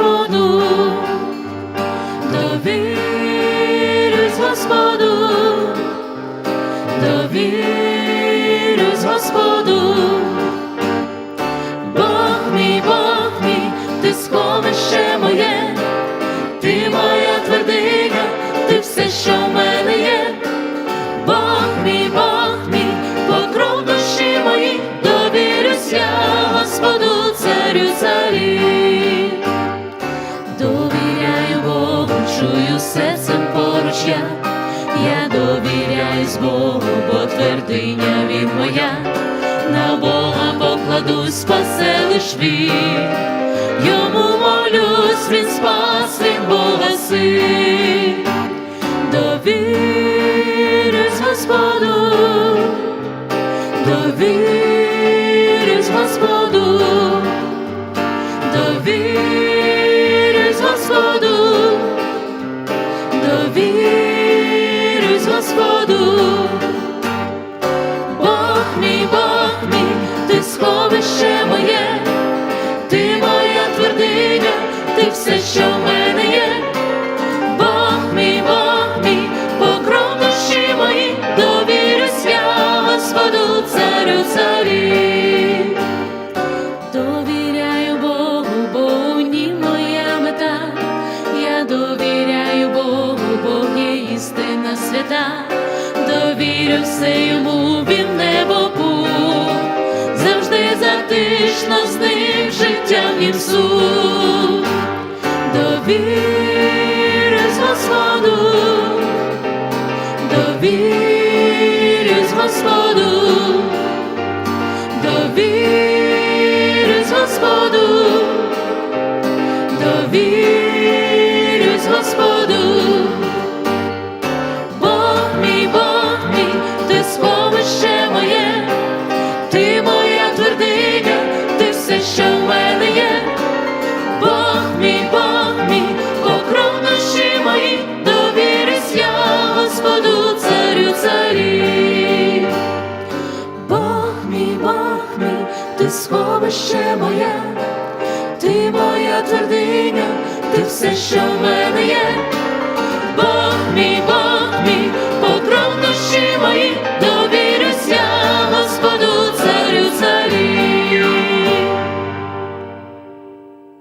Господу, довірюсь Господу, довірюсь Господу. Бог мій, Бог мій, ти сховище моє, ти моя твердиня, ти все, що в мене є. Бог мій, Бог мій, покров душі мої, довірюсь я Господу, царю царі. Поруч я, довіряюсь Богу, бо твердиня він моя, на Бога покладусь, спасе лиш він, йому молюсь, він спас, він Бога син. Довірюсь Господу, довірюсь Господу, довірюсь Господу, Господу, Бог мій, Бог мій, ти сховище моє, Довірю все йому, він небо був, Завжди затишно з ним життя в суть. Довірюсь Господу, довірюсь Господу, Господу, царю царі. Бог мій, Бог мій, ти сховище моє, ти моя твердиня, ти все, що в мене є.